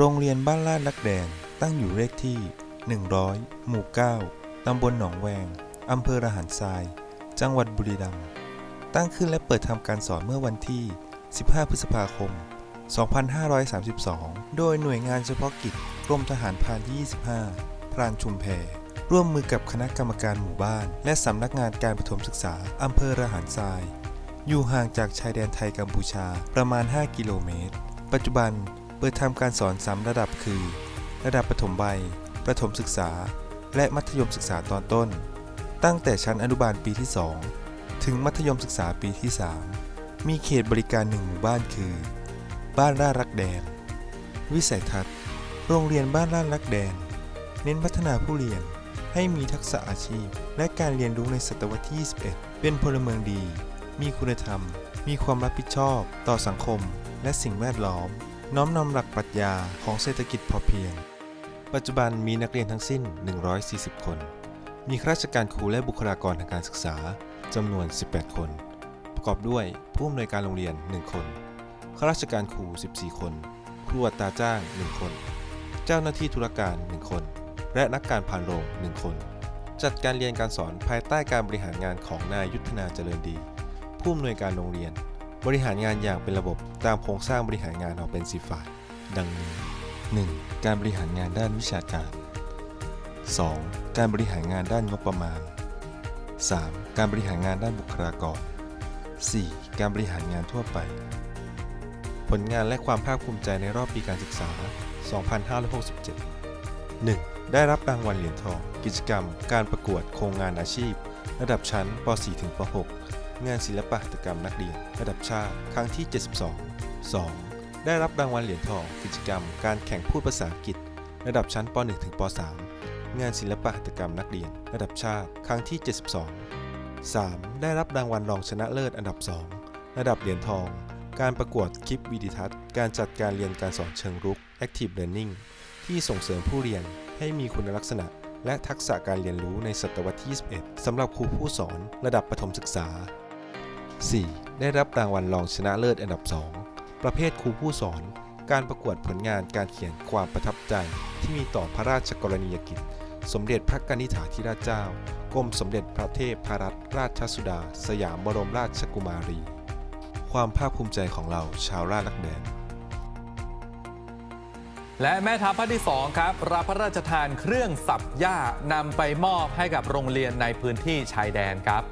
โรงเรียนบ้านลาดลักแดง ตั้งอยู่เลขที่ 100 หมู่ 9 ตำบลหนองแวง อำเภอระหารทราย จังหวัดบุรีรัมย์ ตั้งขึ้นและเปิดทำการสอนเมื่อวันที่ 15 พฤษภาคม 2532 โดยหน่วยงานเฉพาะกิจกรมทหารพรานที่ 25 พรานชุมแพร่วมมือกับคณะกรรมการหมู่บ้าน และสำนักงานการประถมศึกษาอำเภอระหารทราย อยู่ห่างจากชายแดนไทยกัมพูชาประมาณ 5 กิโลเมตร ปัจจุบัน เปิดทำการสอน 3 ระดับคือ ระดับประถมใบประถมศึกษา และมัธยมศึกษาตอนต้น ตั้งแต่ชั้นอนุบาลปีที่ 2 ถึงมัธยมศึกษาปีที่ 3 มีเขตบริการหนึ่งหมู่บ้านคือ บ้านราดรักแดน วิสัยทัศน์ โรงเรียนบ้านราดรักแดน เน้นพัฒนาผู้เรียนให้มีทักษะอาชีพ และการเรียนรู้ในศตวรรษที่ 21 เป็นพลเมืองดี มีคุณธรรม มีความรับผิดชอบ ต่อสังคม และสิ่งแวดล้อม น้อมนำหลักปรัชญาของเศรษฐกิจพอเพียง ปัจจุบันมีนักเรียนทั้งสิ้น 140 คน มีข้าราชการครูและบุคลากรทางการศึกษาจำนวน 18 คน ประกอบด้วยผู้อำนวยการโรงเรียน 1 คน ข้าราชการครู 14 คน ครูอัตราจ้าง 1 คน เจ้าหน้าที่ธุรการ 1 คน และนักการผ่านโรง 1 คน จัดการเรียนการสอนภายใต้การบริหารงานของนายยุทธนาเจริญดี ผู้อำนวยการโรงเรียน บริหารงานอย่างเป็นระบบตามโครงสร้างบริหารงานออกเป็นสีฝ่าย ดังนี้ 1. การบริหารงานด้านวิชาการ 2. การบริหารงานด้านงบประมาณ 3. การบริหารงานด้านบุคลากร 4. การบริหารงานทั่วไป ผลงานและความภาคภูมิใจในรอบปีการศึกษา 2567 1. ได้รับรางวัลเหรียญทอง กิจกรรม การประกวดโครงงานอาชีพ ระดับชั้นป .4 ถึงป .6 งานศิลปหัตถกรรมนักเรียน ระดับชาติ ครั้งที่ 72 2. ได้รับรางวัลเหรียญทอง กิจกรรม การแข่งพูดภาษาอังกฤษ ระดับชั้นป .1 ถึงป .3 งานศิลปหัตถกรรมนักเรียน ระดับชาติ ครั้งที่ 72 3. ได้รับรางวัลรองชนะเลิศอันดับ 2 ระดับเหรียญทอง การประกวดคลิปวิดีทัศน์ การจัดการเรียนการสอนเชิงรุก Active Learning ที่ส่งเสริมผู้เรียนให้มีคุณลักษณะ และทักษะการเรียนรู้ในศตวรรษที่ 21 สำหรับครูผู้สอนระดับประถมศึกษา 4. ได้รับรางวัลรองชนะเลิศอันดับ 2 ประเภทครูผู้สอน การประกวดผลงานการเขียนความประทับใจที่มีต่อพระราชกรณียกิจ สมเด็จพระกนิษฐาธิราชเจ้า กรมสมเด็จพระเทพพรัตนราชสุดา สยามบรมราชกุมารี ความภาคภูมิใจของเราชาวราชลักแดนและแม่ทัพภาคที่ 2 ครับ รับพระราชทานเครื่องสับหญ้านำไปมอบให้กับโรงเรียนในพื้นที่ชายแดนครับ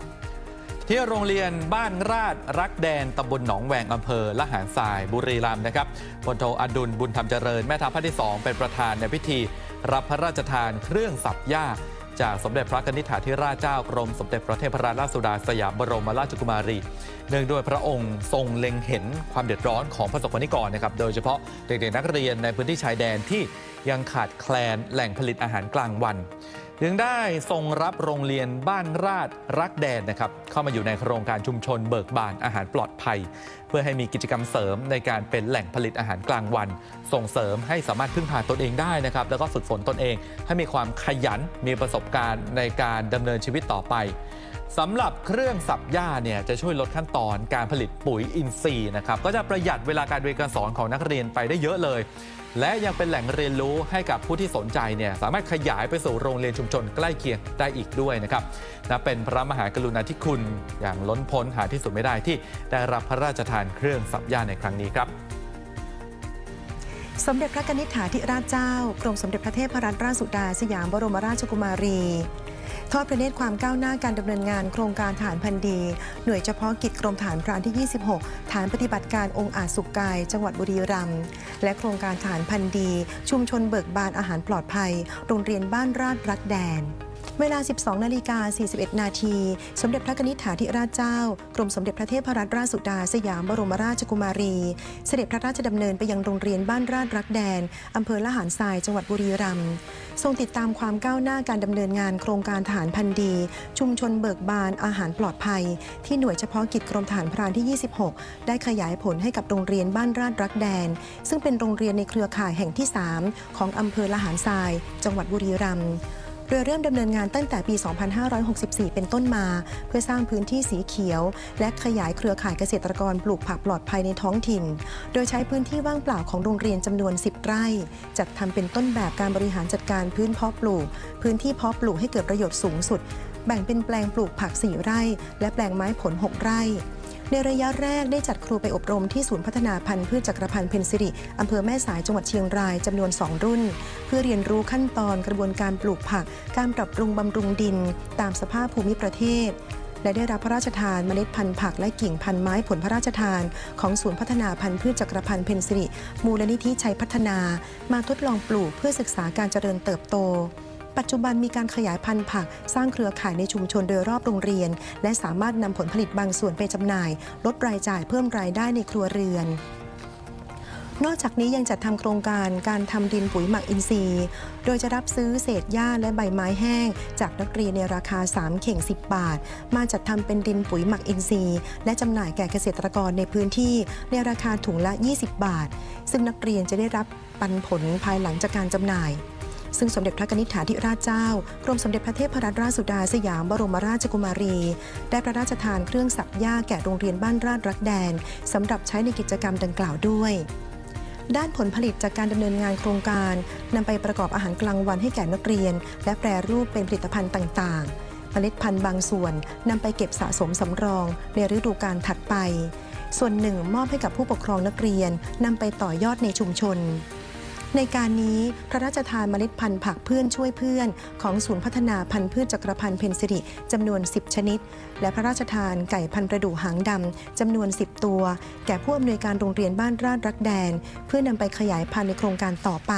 ที่โรงเรียนบ้านราชรักแดนตำบลหนองแวงอำเภอละหารทรายบุรีรัมย์นะครับพลโทอดุลบุญธรรมเจริญแม่ทัพภาคที่ 2 เป็นประธานในพิธี รับพระราชทานเครื่องสับหญ้า จากสมเด็จพระนิษฐาธิราชเจ้ากรมสมเด็จพระเทพรัตนราชสุดาสยามบรมราชกุมารี เนื่องด้วยพระองค์ทรงเล็งเห็นความเดือดร้อนของประสบกรณิกรนะครับโดยเฉพาะเด็กๆนักเรียนในพื้นที่ชายแดนที่ยังขาดแคลนแหล่งผลิตอาหารกลางวัน จึงได้ทรงรับโรงเรียนบ้านราชรักแดนนะครับ เข้ามาอยู่ในโครงการชุมชนเบิกบานอาหารปลอดภัย เพื่อให้มีกิจกรรมเสริมในการเป็นแหล่งผลิตอาหารกลางวัน ส่งเสริมให้สามารถพึ่งพาตนเองได้นะครับ แล้วก็ฝึกฝนตนเอง ให้มีความขยันมีประสบการณ์ในการดำเนินชีวิตต่อไป สำหรับเครื่องสับหญ้าเนี่ยจะช่วยลดขั้นตอนการผลิตปุ๋ยอินทรีย์นะครับก็จะประหยัดเวลาการเรียนการสอนของนักเรียนไปได้เยอะเลย และยังเป็นแหล่งเรียนรู้ให้กับผู้ที่สนใจเนี่ยสามารถขยายไปสู่โรงเรียนชุมชนใกล้เคียงได้อีกด้วยนะครับนับเป็นพระมหากรุณาธิคุณอย่างล้นพ้นหาที่สุดไม่ได้ที่ได้รับพระราชทานเครื่องสับหญ้าในครั้งนี้ครับสมเด็จพระนิษฐาธิราชเจ้า กรมสมเด็จพระเทพรัตนราชสุดา สยามบรมราชกุมารี ทอดพระเนตรความก้าวหน้าการดำเนินงานโครงการฐานพันดี หน่วยเฉพาะกิจกรมฐานพรานที่ 26 ฐานปฏิบัติการองค์อาจสุกกาย จังหวัดบุรีรัมย์และโครงการฐานพันดี ชุมชนเบิกบานอาหารปลอดภัย โรงเรียนบ้านราชรักแดน เวลา 12 นาฬิกา 41 นาที สมเด็จพระนิษฐาธิราชเจ้า กรมสมเด็จพระเทพรัตนราชสุดาสยามบรมราชกุมารี เสด็จพระราชดำเนินไปยังโรงเรียนบ้านราชรักแดน อำเภอละหารทราย จังหวัดบุรีรัมย์ ทรงติดตามความก้าวหน้าการดำเนินงานโครงการฐานพันดี ชุมชนเบิกบานอาหารปลอดภัย ที่หน่วยเฉพาะกิจกรมฐานพรานที่ 26 ได้ขยายผลให้กับโรงเรียนบ้านราชรักแดน ซึ่งเป็นโรงเรียนในเครือข่ายแห่งที่ 3 ของอำเภอละหารทราย จังหวัดบุรีรัมย์ โดยเริ่มดำเนินงานตั้งแต่ปี 2564 เป็นต้นมา เพื่อสร้างพื้นที่สีเขียว และขยายเครือข่ายเกษตรกรปลูกผักปลอดภัยในท้องถิ่น โดยใช้พื้นที่ว่างเปล่าของโรงเรียนจำนวน 10 ไร่ จัดทำเป็นต้นแบบการบริหารจัดการพื้นเพาะปลูก พื้นที่เพาะปลูกให้เกิดประโยชน์สูงสุด แบ่งเป็นแปลงปลูกผัก 4 ไร่ และแปลงไม้ผล 6 ไร่ ในระยะแรกได้จัดครูไปอบรมที่ศูนย์พัฒนาพันธุ์พืชจักรพันธ์เพนซิริอำเภอแม่สายจังหวัดเชียงรายจำนวน 2 รุ่น เพื่อเรียนรู้ขั้นตอนกระบวนการปลูกผัก การปรับปรุงบำรุงดิน ตามสภาพภูมิประเทศและได้รับพระราชทานเมล็ดพันธุ์ผักและกิ่งพันธุ์ไม้ผลพระราชทานของศูนย์พัฒนาพันธุ์พืชจักรพันธ์เพนซิริมูลนิธิชัยพัฒนา มาทดลองปลูกเพื่อศึกษาการเจริญเติบโต ปัจจุบันมีการขยายพันธุ์ผัก สร้างเครือข่ายในชุมชนโดยรอบโรงเรียน และสามารถนำผลผลิตบางส่วนไปจำหน่าย ลดรายจ่ายเพิ่มรายได้ในครัวเรือนนอกจากนี้ยังจัดทำโครงการการทำดินปุ๋ยหมักอินทรีย์ โดยจะรับซื้อเศษหญ้าและใบไม้แห้ง จากนักเรียนในราคา 3 เข่ง 10 บาท มาจัดทำเป็นดินปุ๋ยหมักอินทรีย์ และจำหน่ายแก่เกษตรกรในพื้นที่ในราคาถุงละ 20 บาท ซึ่งนักเรียนจะได้รับปันผลภายหลังจากการจำหน่าย ซึ่งสมเด็จพระนิษฐาธิราชเจ้ากรมสมเด็จพระเทพรัตนราชสุดาสยามบรมราชกุมารี ได้พระราชทานเครื่องสับหญ้าแก่โรงเรียนบ้านราชรักแดนสำหรับใช้ในกิจกรรมดังกล่าวด้วยด้านผลผลิตจากการดำเนินงานโครงการนำไปประกอบอาหารกลางวันให้แก่นักเรียน และแปรรูปเป็นผลิตภัณฑ์ต่างๆ เมล็ดพันธุ์บางส่วนนำไปเก็บสะสมสำรองในฤดูกาลถัดไป ส่วนหนึ่งมอบให้กับผู้ปกครองนักเรียนนำไปต่อยอดในชุมชน ในการนี้พระราชทานเมล็ดพันธุ์ผักเพื่อนช่วยเพื่อน ของศูนย์พัฒนาพันธุ์พืชจักรพันธ์เพนซิริจำนวน 10 ชนิด และพระราชทานไก่พันธุ์ประดู่หางดำจำนวน 10 ตัว แก่ผู้อำนวยการโรงเรียนบ้านราชรักแดน เพื่อนำไปขยายพันธุ์ในโครงการต่อไป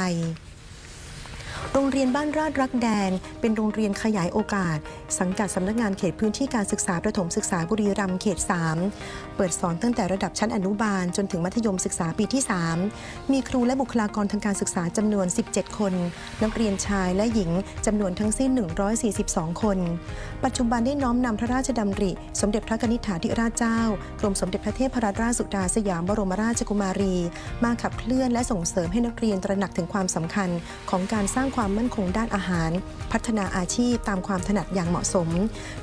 โรงเรียนบ้านราชรักแดน เป็นโรงเรียนขยายโอกาส สังกัดสำนักงานเขตพื้นที่การศึกษาประถมศึกษาบุรีรัมย์เขต 3 เปิดสอนตั้งแต่ระดับชั้นอนุบาล จนถึงมัธยมศึกษาปีที่ 3 มีครูและบุคลากรทางการศึกษาจำนวน 17 คน นักเรียนชายและหญิงจำนวนทั้งสิ้น 142 คน ปัจจุบันได้น้อมนำพระราชดำริ สมเด็จพระนิษฐาธิราชเจ้ากรมสมเด็จพระเทพรัตนราชสุดาสยามบรมราชกุมารี มาขับเคลื่อนและส่งเสริมให้นักเรียนตระหนักถึงความสำคัญของการสร้างความมั่นคงด้านอาหาร พัฒนาอาชีพตามความถนัดอย่างเหมาะสม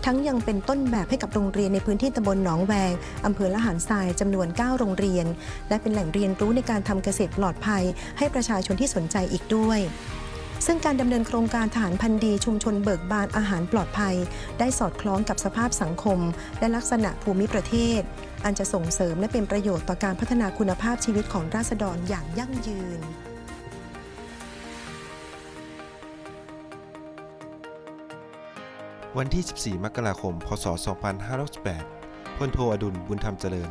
ทั้งยังเป็นต้นแบบให้กับโรงเรียนในพื้นที่ตำบลหนองแวงอำเภอละหารทรายจำนวน 9 โรงเรียน และเป็นแหล่งเรียนรู้ในการทำเกษตรปลอดภัย ให้ประชาชนที่สนใจอีกด้วยซึ่งการดำเนินโครงการทหารพันธุ์ดีชุมชนเบิกบานอาหารปลอดภัย ได้สอดคล้องกับสภาพสังคม และลักษณะภูมิประเทศ อันจะส่งเสริมและเป็นประโยชน์ต่อการพัฒนาคุณภาพชีวิตของราษฎรอย่างยั่งยืน วันที่ 14 มกราคม พศ 2568พลโทอดุลบุญธรรมเจริญ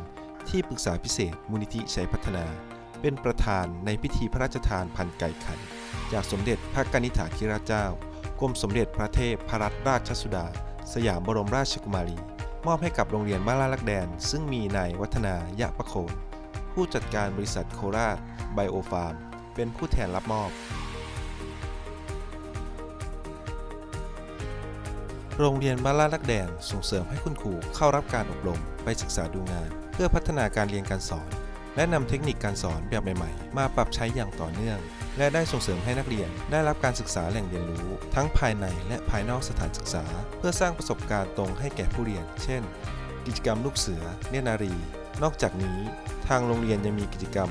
ที่ปรึกษาพิเศษมูลนิธิชัยพัฒนา เป็นประธานในพิธีพระราชทานพันไก่ขัน จากสมเด็จพระกนิษฐาธิราชเจ้า กรมสมเด็จพระเทพพรัตนราชสุดา สยามบรมราชกุมารี มอบให้กับโรงเรียนบ้าลาลักแดน ซึ่งมีนายวัฒนายะประโคนผู้จัดการบริษัทโคราชไบโอฟาร์ม เป็นผู้แทนรับมอบ โรงเรียนบ้านลาดลักแดนส่งเสริมให้คุณครูเข้ารับการอบรมไปศึกษาดูงาน เพื่อพัฒนาการเรียนการสอน และนำเทคนิคการสอนแบบใหม่ๆ มาปรับใช้อย่างต่อเนื่อง และได้ส่งเสริมให้นักเรียนได้รับการศึกษาแหล่งเรียนรู้ ทั้งภายในและภายนอกสถานศึกษา เพื่อสร้างประสบการณ์ตรงให้แก่ผู้เรียน เช่น กิจกรรมลูกเสือ เนนารี นอกจากนี้ ทางโรงเรียนยังมีกิจกรรม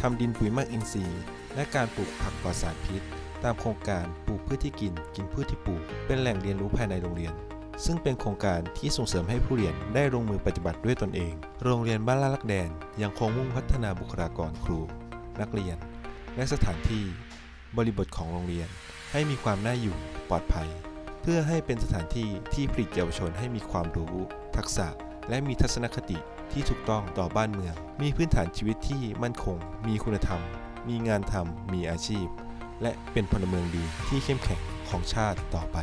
ทำดินปุ๋ยมักอินทรีย์ และการปลูกผักปลอดสารพิษ ตามโครงการปลูกพืชที่กิน กินพืชที่ปลูก เป็นแหล่งเรียนรู้ภายในโรงเรียน ซึ่งเป็นโครงการที่ส่งเสริมให้ผู้เรียนได้ลงมือปฏิบัติด้วยตนเอง โรงเรียนบ้านลาลักแดน ยังคงมุ่งพัฒนาบุคลากรครู นักเรียน และสถานที่ บริบทของโรงเรียน ให้มีความน่าอยู่ปลอดภัย เพื่อให้เป็นสถานที่ที่ผลิตเยาวชนให้มีความรู้ ทักษะ และมีทัศนคติที่ถูกต้องต่อบ้านเมือง มีพื้นฐานชีวิตที่มั่นคง มีคุณธรรม มีงานทำมีอาชีพ และเป็นพลเมืองดีที่เข้มแข็งของชาติต่อไป